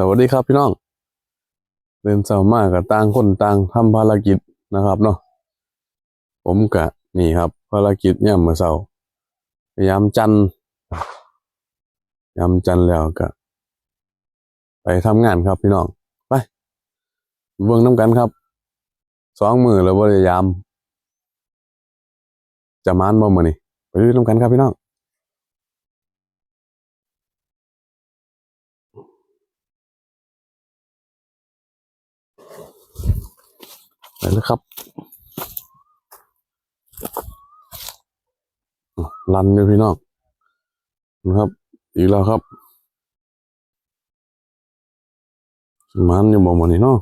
สวัสดีครับพี่น้องเรียนเช้ามากกับต่างคนต่างทำภารกิจนะครับเนาะผมกะนี่ครับ ภารกิจเนี่ยามมื่อเช้าพยายามจันยามจันแล้วกะไปทำงานครับพี่น้องไปเบิ่งน้ำกันครับสองมือแล้วพยายาม จะมานบ่มื้อนี้ไปดูน้ำกันครับพี่น้อง ไปเลยครับรันเลยพี่น้องนะครับ อีกแล้วครับมันอยู่บ่หมดนี่เนาะ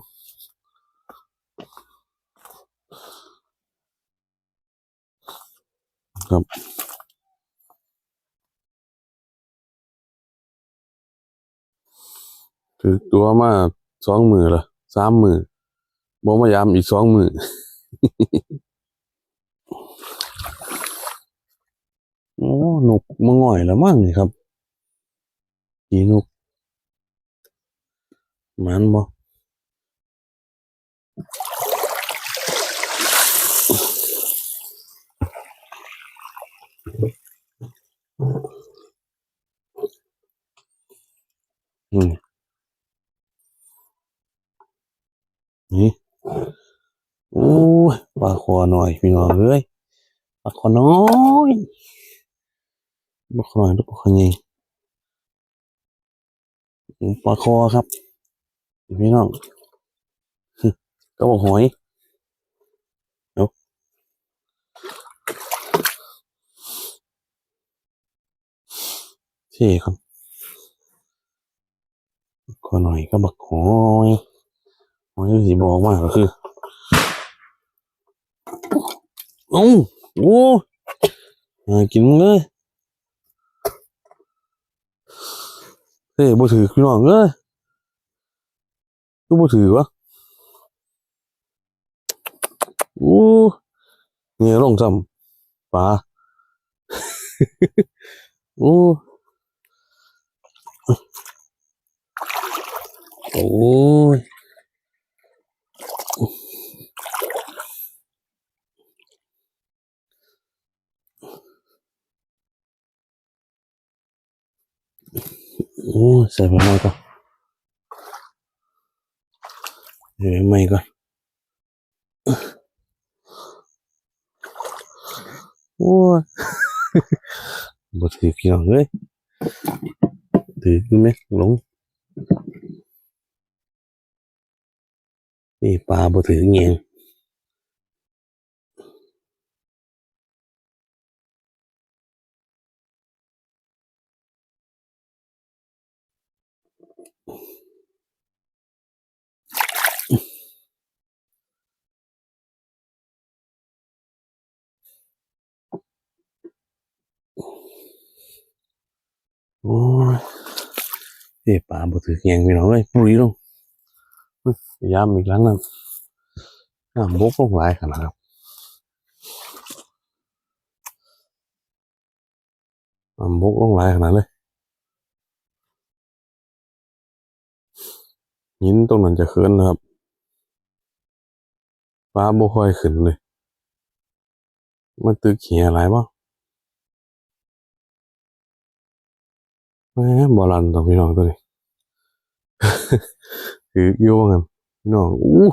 ครับถือตัวมาสองมือละสามมือ บ่มายามอีกสองมือโอ้นกมาง่อยแล้วมั้งนี่ครับกีนกมันบ่อืมนี่ โอ้ยปลาคอหน่อยพี่น้องเอ้ยปลาคอน้อยปลาคอน้อยลูกปลาคอใหญ่ปลาคอครับพี่น้องก็บอกหอยเอาเท่ครับขอหน่อยก็บักหอย หอยสีบอกมากก็คือเอ้าโอ้หากินเลยเฮ้ยบ่ถือพี่น้องเอ้ยก็บ่ถือวะโอ้เนี่ยลงซ้ำปลาโอ้โอ้ย โอ้ยใส่ไปหน่อยก่อนเดี๋ยวไม่ก่อ โอ้ยเอ้ยถือขึ้นไหมลงนี่ปลาบ่ถือเงี้ยงโอ้ยนี่ปลาบ่ถือเงี้ยงพี่น้องเอ้ยปุยลงยพยายามอีกครั้งนึงน้ำบกลงหลายขนาดครับน้ำบกลงหลายขนาดเลยหินตรงนั้นจะขึ้นนะครับปลาบ่ค่อยขึ้นเลย มันตึกเขียหลายบ่ แหมบ่รันต่อพี่น้องตัวนี้ถืออยู่ว่างั้นพี่น้องอู้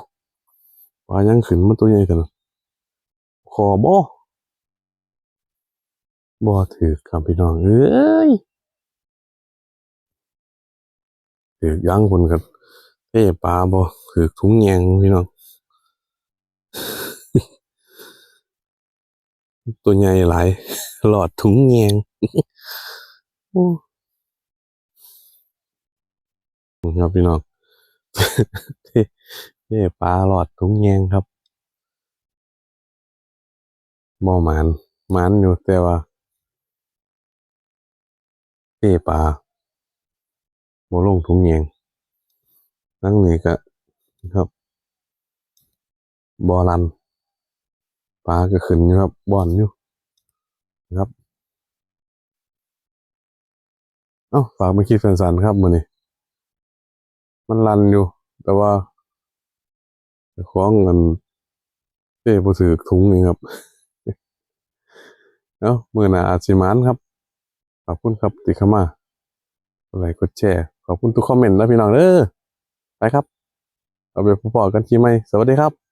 ปลายังขึ้นมันตัวใหญ่กันคอบ่บ่ถือครับพี่น้องเอ้ยถือยังคนกันเอ้ปลาบ่ถือถุงแยงพี่น้องตัวใหญ่หลายหลอดถุงแยงโอ้ ครับพี่น้องเอ้ปลาหลอดถุงแยงครับบ่หมานหมานอยู่แต่ว่าเอ้ปลาบ่ลงถุงแยงนั่งนี่ก็ครับบ่รันปลาก็ขึ้นอยู่ครับบ่อนอยู่ครับ เอ้าฝากมาคิดสันๆครับมือนี้ มันรันอยู่ แต่ว่าคล้องกันเจ้ผู้ถือถุงนี่ครับเนาะเมื่อหนาอาชิมานครับ ขอบคุณครับที่เข้ามาอะไรกดแชร์ขอบคุณทุกคอมเมนต์นะพี่น้องเด้อไปครับ เอาไปพบกันทีไหม่สวัสดีครับ